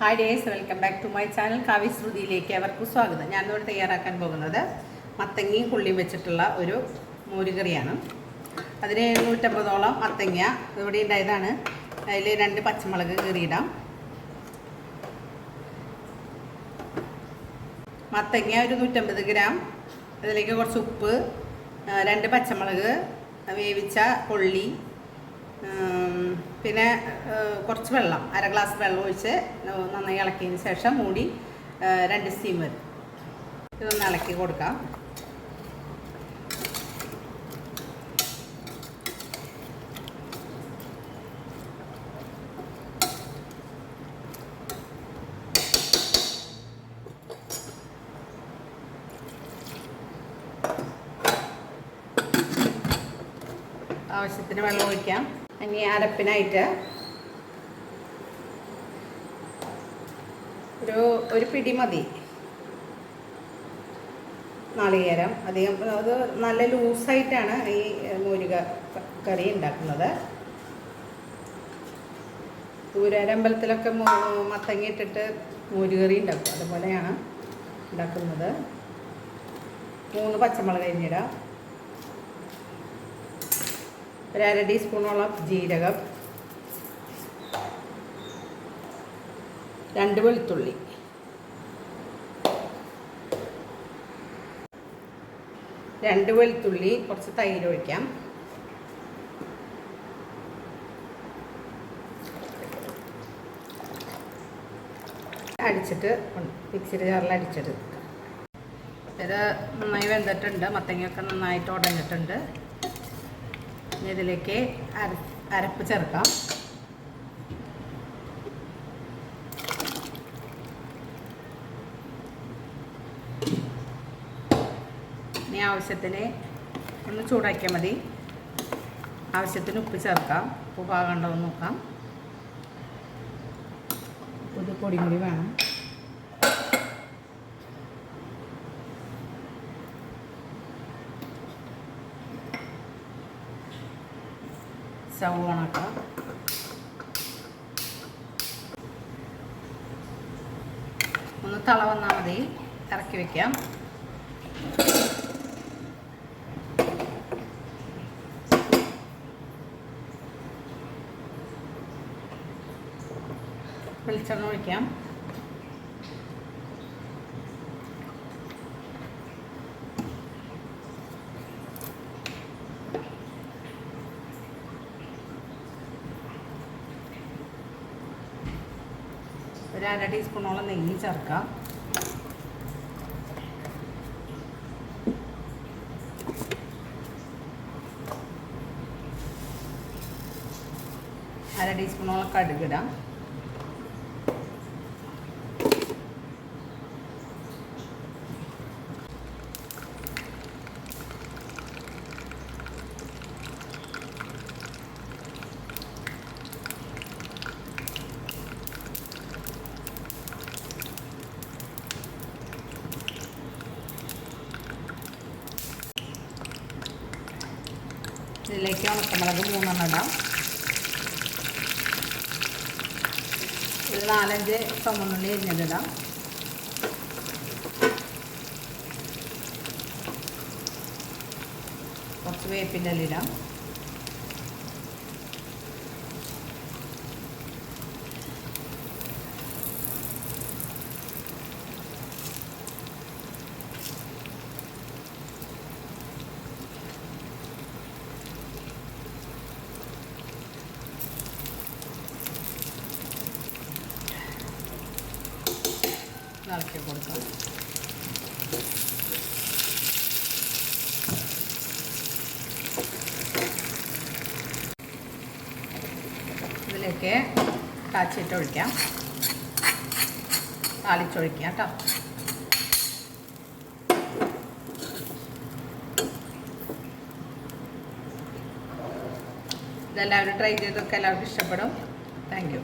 Hi dears welcome back to my channel Kavya ശ്രുതിയിലേക്ക് അവർക്ക് സ്വാഗതം. ഞാൻ ഇവിടെ തയ്യാറാക്കാൻ പോകുന്നത് മത്തങ്ങയും പുള്ളിയും വെച്ചിട്ടുള്ള ഒരു മോരുകറിയാണ്. അതിന് എഴുന്നൂറ്റമ്പതോളം മത്തങ്ങ ഇവിടെ ഉണ്ടായതാണ്. അതിൽ രണ്ട് പച്ചമുളക് കീറിയിടാം. മത്തങ്ങ ഒരു നൂറ്റമ്പത് ഗ്രാം. അതിലേക്ക് കുറച്ച് ഉപ്പ് രണ്ട് പച്ചമുളക് വേവിച്ച കൊള്ളി പിന്നെ കുറച്ച് വെള്ളം അര ഗ്ലാസ് വെള്ളം ഒഴിച്ച് നന്നായി ഇളക്കിയതിന് ശേഷം മൂടി രണ്ട് സ്റ്റീം വരും. ഇതൊന്ന് ഇളക്കി കൊടുക്കാം. ആവശ്യത്തിന് വെള്ളം ഒഴിക്കാം. ഇനി അരപ്പിനായിട്ട് ഒരു ഒരു പിടി മതി. നാളികേരം. അധികം അത് നല്ല ലൂസായിട്ടാണ് ഈ മോരുക കറി ഉണ്ടാക്കുന്നത്. ദൂരമ്പലത്തിലൊക്കെ മത്തങ്ങ ഇട്ടിട്ട് മോരുകറി ഉണ്ടാക്കും. അതുപോലെയാണ് ഉണ്ടാക്കുന്നത്. മൂന്ന് പച്ചമുളക് കഴിഞ്ഞിടാം ഒരു അര ടീസ്പൂണോളം ജീരകം. രണ്ട് വെളുത്തുള്ളി. രണ്ട് വെളുത്തുള്ളി കുറച്ച് തൈര് ഒഴിക്കാം. അടിച്ചിട്ട് മിക്സിയുടെ ജാറിൽ അടിച്ചെടുക്കുക ഇത് നന്നായി വെന്തിട്ടുണ്ട്. മത്തങ്ങയൊക്കെ നന്നായിട്ട് ഉടഞ്ഞിട്ടുണ്ട്. ഇതിലേക്ക് അര അരപ്പ് ചേർക്കാം. ഇനി ആവശ്യത്തിന് ഒന്ന് ചൂടാക്കിയാൽ മതി. ആവശ്യത്തിന് ഉപ്പ് ചേർക്കാം. ഉപ്പ് പാകണ്ടോ നോക്കാം. ഒരു പൊടിയും കൂടി വേണം. സ്റ്റവ് ഓണാക്കാം ഒന്ന് തള വന്നാൽ മതി. ഇറക്കി വെക്കാം. വെളിച്ചെണ്ണ ഒഴിക്കാം. ഒരു അര ടീസ്പൂണോളം നെയ്യ് ചേർക്കാം. അര ടീസ്പൂണോളം കടുകിടാം ഇതിലേക്ക് ഉണക്കമുളക് മൂന്നെണ്ണം ഇടാം. ഒരു നാലഞ്ച് ചുമന്നുള്ളി എരിഞ്ഞതിടാം കുറച്ച് വേപ്പിന്റെ ഇടാം. ഇളക്കി കൊടുക്കാം. ഇതിലേക്ക് കാച്ചിട്ട് ഒഴിക്കാം. താളിച്ചൊഴിക്കാം കേട്ടോ. ഇതെല്ലാവരും ട്രൈ ചെയ്തൊക്കെ എല്ലാവർക്കും ഇഷ്ടപ്പെടും. താങ്ക്